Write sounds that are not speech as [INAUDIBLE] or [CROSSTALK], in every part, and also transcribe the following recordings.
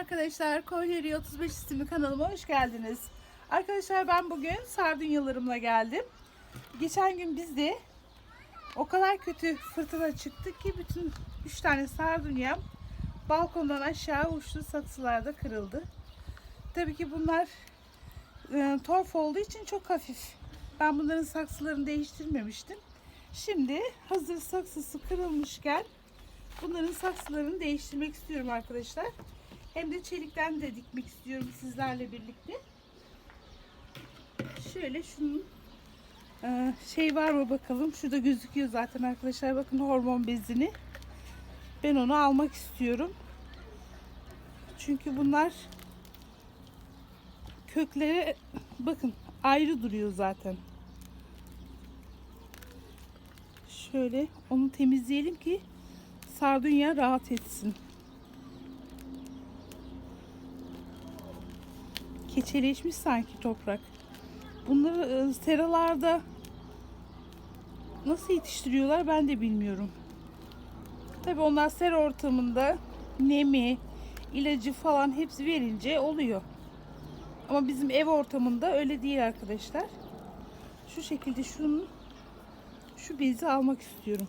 arkadaşlar. Kolyeri 35 isimli kanalıma hoş geldiniz. Arkadaşlar ben bugün sardunyalarımla geldim. Geçen gün bizde o kadar kötü fırtına çıktı ki bütün 3 tane sardunyam balkondan aşağı uçtu saksılarda kırıldı. Tabii ki bunlar e, torf olduğu için çok hafif. Ben bunların saksılarını değiştirmemiştim. Şimdi hazır saksısı kırılmışken bunların saksılarını değiştirmek istiyorum arkadaşlar. Hem de çelikten de dikmek istiyorum sizlerle birlikte. Şöyle şunun e, şey var mı bakalım. Şurada gözüküyor zaten arkadaşlar. Bakın hormon bezini. Ben onu almak istiyorum. Çünkü bunlar kökleri bakın ayrı duruyor zaten. Şöyle onu temizleyelim ki sardunya rahat etsin. Keçeleşmiş sanki toprak. Bunları e, seralarda nasıl yetiştiriyorlar ben de bilmiyorum. Tabi onlar sera ortamında nemi, ilacı falan hepsi verince oluyor. Ama bizim ev ortamında öyle değil arkadaşlar. Şu şekilde şunun şu bezi almak istiyorum.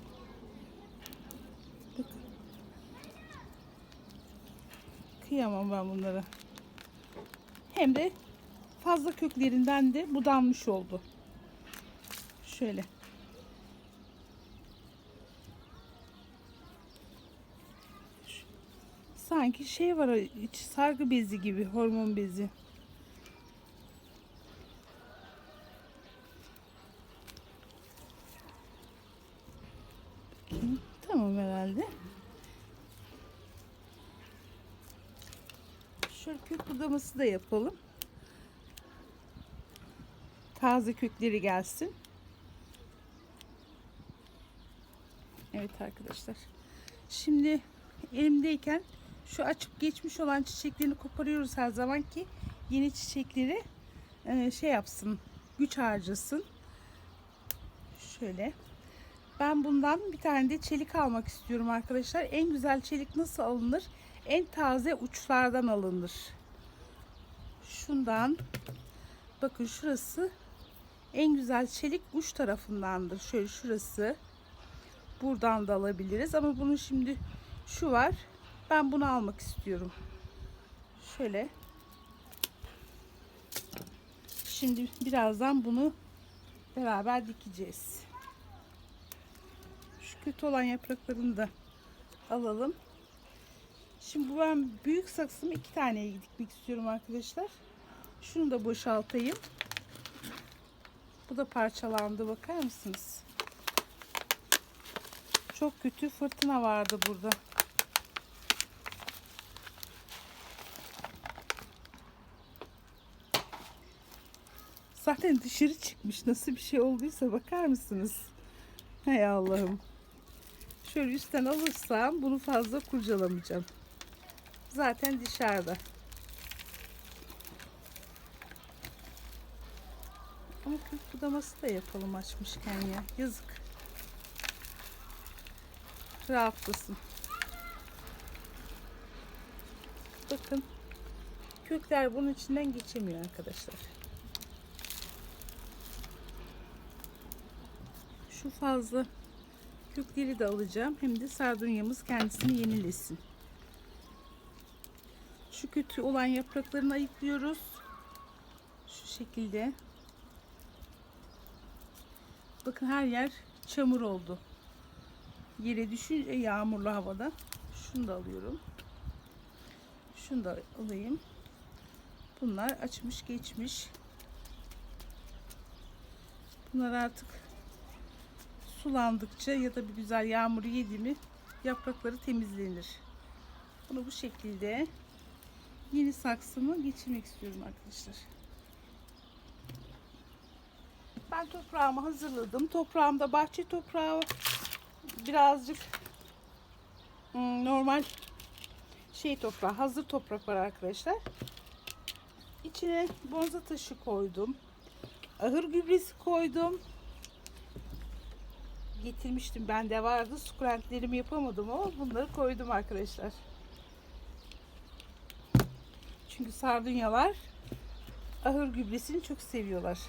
Kıyamam ben bunlara. Hem de fazla köklerinden de budanmış oldu. Şöyle. Sanki şey var iç sargı bezi gibi hormon bezi. Şöyle kök budaması da yapalım. Taze kökleri gelsin. Evet arkadaşlar. Şimdi elimdeyken şu açıp geçmiş olan çiçeklerini koparıyoruz her zaman ki yeni çiçekleri e, şey yapsın, güç harcasın. Şöyle. Ben bundan bir tane de çelik almak istiyorum arkadaşlar. En güzel çelik nasıl alınır? En taze uçlardan alınır. Şundan bakın şurası en güzel çelik uç tarafındandır. Şöyle şurası. Buradan da alabiliriz ama bunun şimdi şu var. Ben bunu almak istiyorum. Şöyle. Şimdi birazdan bunu beraber dikeceğiz. Şu kötü olan yapraklarını da alalım. Şimdi bu ben büyük saksımı iki taneye dikmek istiyorum arkadaşlar. Şunu da boşaltayım. Bu da parçalandı bakar mısınız? Çok kötü fırtına vardı burada. Zaten dışarı çıkmış. Nasıl bir şey olduysa bakar mısınız? Hay Allah'ım. Şöyle üstten alırsam bunu fazla kurcalamayacağım. Zaten dışarıda. Ama kök budaması da yapalım açmışken ya. Yazık. Rahatlasın. Bakın. Kökler bunun içinden geçemiyor arkadaşlar. Şu fazla kökleri de alacağım. Hem de sardunyamız kendisini yenilesin. Şu kötü olan yapraklarını ayıklıyoruz. Şu şekilde. Bakın her yer çamur oldu. Yere düşünce yağmurlu havada. Şunu da alıyorum. Şunu da alayım. Bunlar açmış geçmiş. Bunlar artık sulandıkça ya da bir güzel yağmur yedi mi yaprakları temizlenir. Bunu bu şekilde yeni saksımı geçirmek istiyorum arkadaşlar. Ben toprağımı hazırladım. Toprağımda bahçe toprağı birazcık hmm, normal şey toprağı, hazır toprak var arkadaşlar. İçine bonza taşı koydum. Ahır gübresi koydum. Getirmiştim ben de vardı. Sukulentlerimi yapamadım ama bunları koydum arkadaşlar. Çünkü sardunyalar ahır gübresini çok seviyorlar.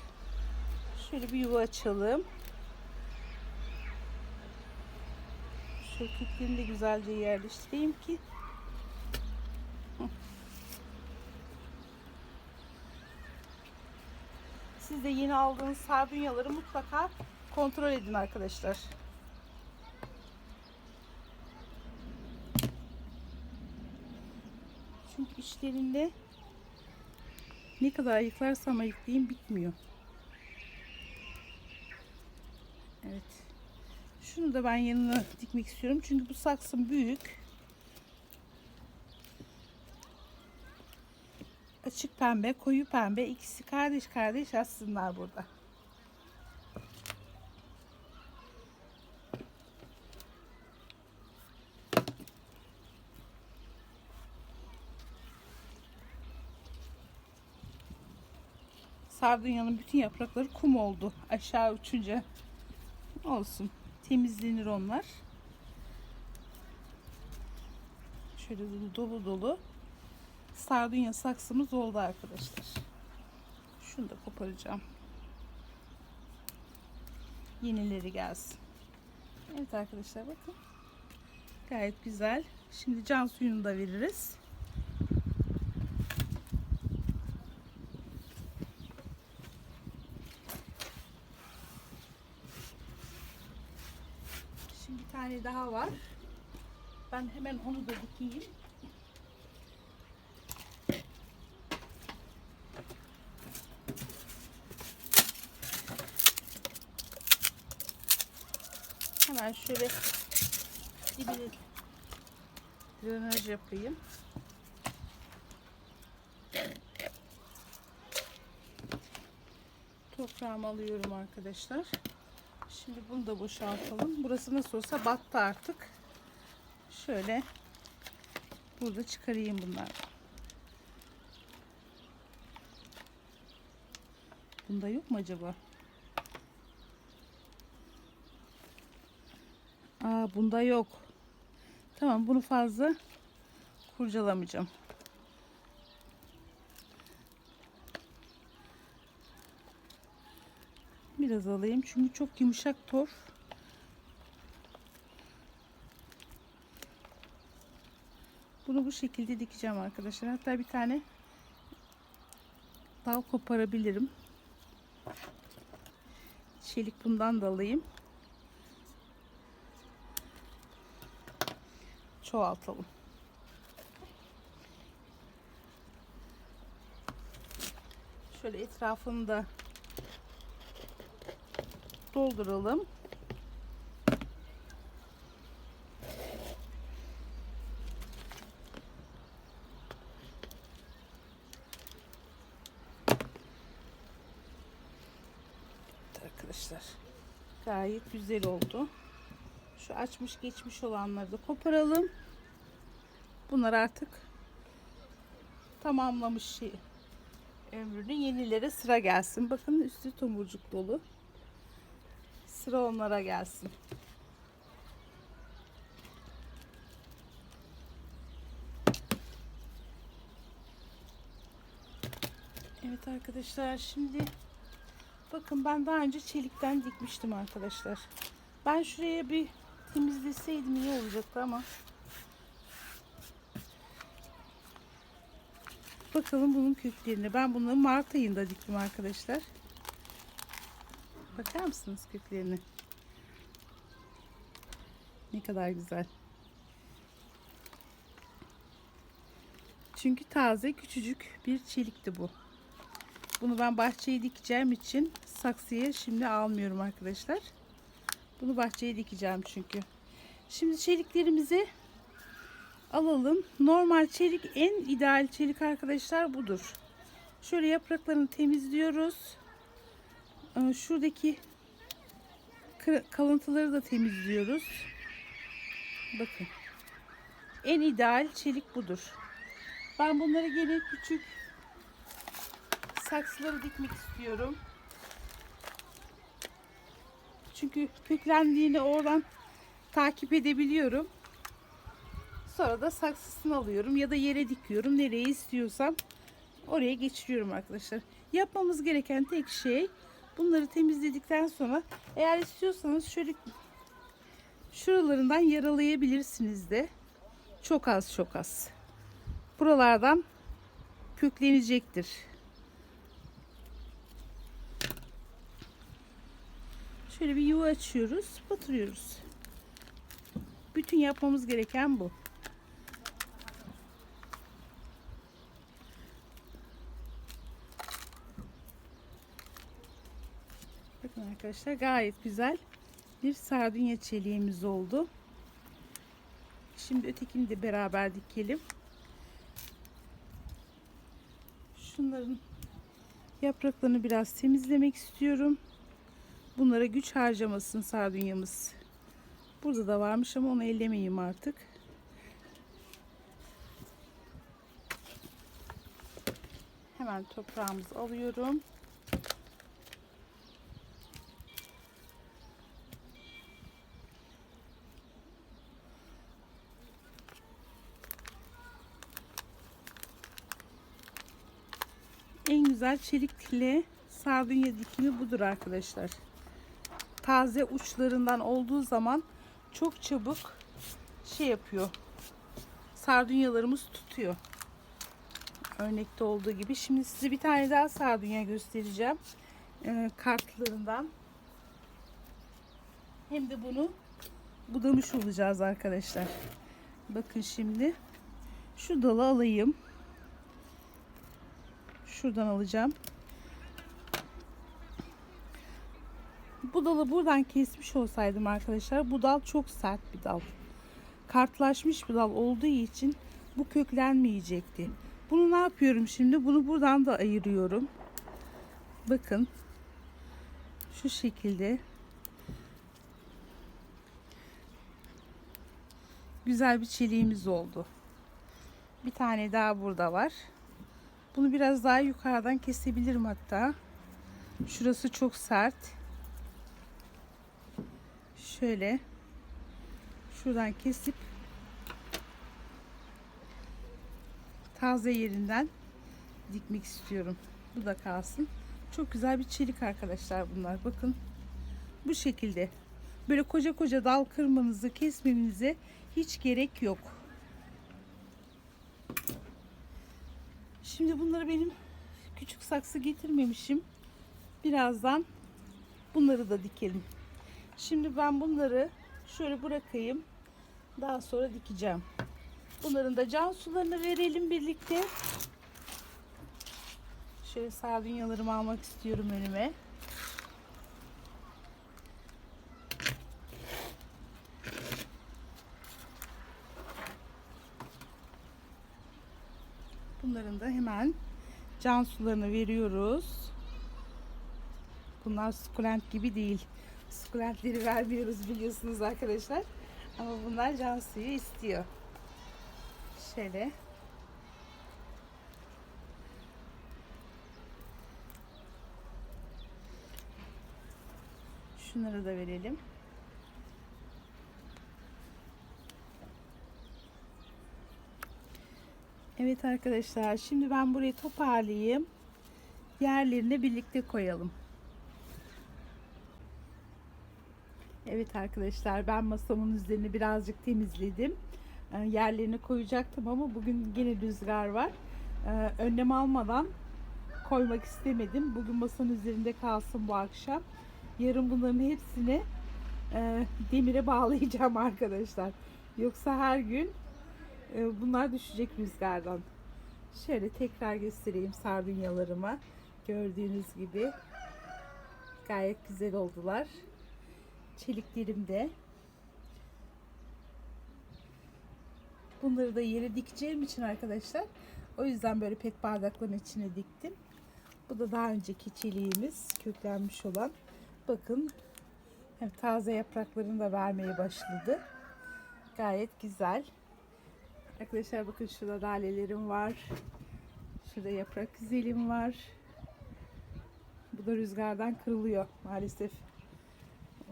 Şöyle bir yuva açalım. Şu köklerini de güzelce yerleştireyim ki. Siz de yeni aldığınız sardunyaları mutlaka kontrol edin arkadaşlar. Çünkü içlerinde ne kadar ayıklarsam ayıklayayım bitmiyor. Evet. Şunu da ben yanına dikmek istiyorum. Çünkü bu saksım büyük. Açık pembe, koyu pembe ikisi kardeş kardeş aslında burada. Sardunyanın bütün yaprakları kum oldu aşağı uçunca. Olsun. Temizlenir onlar. Şöyle dolu dolu dolu. Sardunya saksımız oldu arkadaşlar. Şunu da koparacağım. Yenileri gelsin. Evet arkadaşlar bakın. Gayet güzel. Şimdi can suyunu da veririz. Şimdi bir tane daha var. Ben hemen onu da dikeyim. Hemen şöyle dibine drenaj yapayım. Toprağımı alıyorum arkadaşlar. Şimdi bunu da boşaltalım. Burası nasıl olsa battı artık. Şöyle burada çıkarayım bunları. Bunda yok mu acaba? Aa bunda yok. Tamam bunu fazla kurcalamayacağım. Biraz alayım çünkü çok yumuşak torf. Bunu bu şekilde dikeceğim arkadaşlar. Hatta bir tane dal koparabilirim. Çelik bundan da alayım. Çoğaltalım. Şöyle etrafını da dolduralım. Arkadaşlar gayet güzel oldu. Şu açmış geçmiş olanları da koparalım. Bunlar artık tamamlamış şey ömrünü yenilere sıra gelsin. Bakın üstü tomurcuk dolu. Sıra onlara gelsin. Evet arkadaşlar şimdi bakın ben daha önce çelikten dikmiştim arkadaşlar. Ben şuraya bir temizleseydim iyi olacaktı ama bakalım bunun köklerini. Ben bunları Mart ayında diktim arkadaşlar. Bakar mısınız köklerine? Ne kadar güzel. Çünkü taze küçücük bir çelikti bu. Bunu ben bahçeye dikeceğim için saksıya şimdi almıyorum arkadaşlar. Bunu bahçeye dikeceğim çünkü. Şimdi çeliklerimizi alalım. Normal çelik en ideal çelik arkadaşlar budur. Şöyle yapraklarını temizliyoruz. Ee, Şuradaki kalıntıları da temizliyoruz. Bakın. En ideal çelik budur. Ben bunları gene küçük saksıları dikmek istiyorum. Çünkü köklendiğini oradan takip edebiliyorum. Sonra da saksısını alıyorum ya da yere dikiyorum. Nereye istiyorsam oraya geçiriyorum arkadaşlar. Yapmamız gereken tek şey bunları temizledikten sonra eğer istiyorsanız şöyle şuralarından yaralayabilirsiniz de. Çok az çok az. Buralardan köklenecektir. Şöyle bir yuva açıyoruz, batırıyoruz. Bütün yapmamız gereken bu. Bakın arkadaşlar gayet güzel bir sardunya çeliğimiz oldu. Şimdi ötekini de beraber dikelim. Şunların yapraklarını biraz temizlemek istiyorum. Bunlara güç harcamasın sardunyamız. Burada da varmış ama onu ellemeyeyim artık. Hemen toprağımızı alıyorum. En güzel çelikle sardunya dikimi budur arkadaşlar. Taze uçlarından olduğu zaman çok çabuk şey yapıyor. Sardunyalarımız tutuyor. Örnekte olduğu gibi. Şimdi size bir tane daha sardunya göstereceğim. Ee, kartlarından. Hem de bunu budamış olacağız arkadaşlar. Bakın şimdi. Şu dalı alayım. Şuradan alacağım. Bu dalı buradan kesmiş olsaydım arkadaşlar bu dal çok sert bir dal. Kartlaşmış bir dal olduğu için bu köklenmeyecekti. Bunu ne yapıyorum şimdi? Bunu buradan da ayırıyorum. Bakın. Şu şekilde. Güzel bir çeliğimiz oldu. Bir tane daha burada var. Bunu biraz daha yukarıdan kesebilirim hatta. Şurası çok sert. Şöyle şuradan kesip taze yerinden dikmek istiyorum. Bu da kalsın. Çok güzel bir çelik arkadaşlar bunlar. Bakın bu şekilde. Böyle koca koca dal kırmanızı, kesmenize hiç gerek yok. Şimdi bunları benim küçük saksı getirmemişim. Birazdan bunları da dikelim. Şimdi ben bunları şöyle bırakayım. Daha sonra dikeceğim. Bunların da can sularını verelim birlikte. Şöyle sardunyalarımı almak istiyorum önüme. Bunların da hemen can sularını veriyoruz. Bunlar sukulent gibi değil. Sukulentleri vermiyoruz biliyorsunuz arkadaşlar. Ama bunlar can suyu istiyor. Şöyle. Şunları da verelim. Evet arkadaşlar şimdi ben burayı toparlayayım. Yerlerine birlikte koyalım. Evet arkadaşlar ben masamın üzerini birazcık temizledim. Ee, Yerlerini koyacaktım ama bugün yine rüzgar var. Ee, Önlem almadan koymak istemedim. Bugün masanın üzerinde kalsın bu akşam. Yarın bunların hepsini e, demire bağlayacağım [LAUGHS] arkadaşlar. Yoksa her gün bunlar düşecek rüzgardan. Şöyle tekrar göstereyim sardunyalarıma. Gördüğünüz gibi gayet güzel oldular. Çeliklerim de. Bunları da yere dikeceğim için arkadaşlar. O yüzden böyle pet bardakların içine diktim. Bu da daha önceki çeliğimiz köklenmiş olan. Bakın hem taze yapraklarını da vermeye başladı. Gayet güzel. Arkadaşlar bakın şurada dalelerim var. Şurada yaprak güzelim var. Bu da rüzgardan kırılıyor maalesef.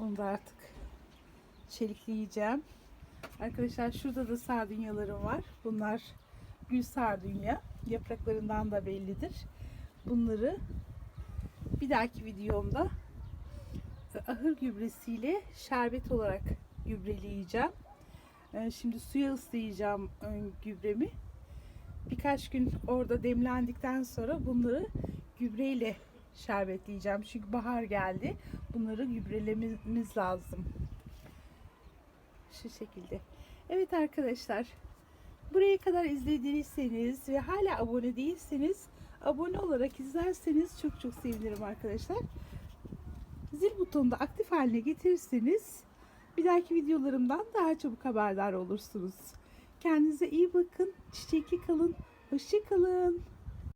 Onu da artık çelikleyeceğim. Arkadaşlar şurada da sardunyalarım var. Bunlar gül sardunya. Yapraklarından da bellidir. Bunları bir dahaki videomda ahır gübresiyle şerbet olarak gübreleyeceğim. E, Şimdi suya ıslayacağım ön gübremi. Birkaç gün orada demlendikten sonra bunları gübreyle şerbetleyeceğim. Çünkü bahar geldi. Bunları gübrelememiz lazım. Şu şekilde. Evet arkadaşlar. Buraya kadar izlediyseniz ve hala abone değilseniz abone olarak izlerseniz çok çok sevinirim arkadaşlar. Zil butonunu da aktif haline getirirseniz bir dahaki videolarımdan daha çabuk haberdar olursunuz. Kendinize iyi bakın. Çiçekli kalın. Hoşça kalın.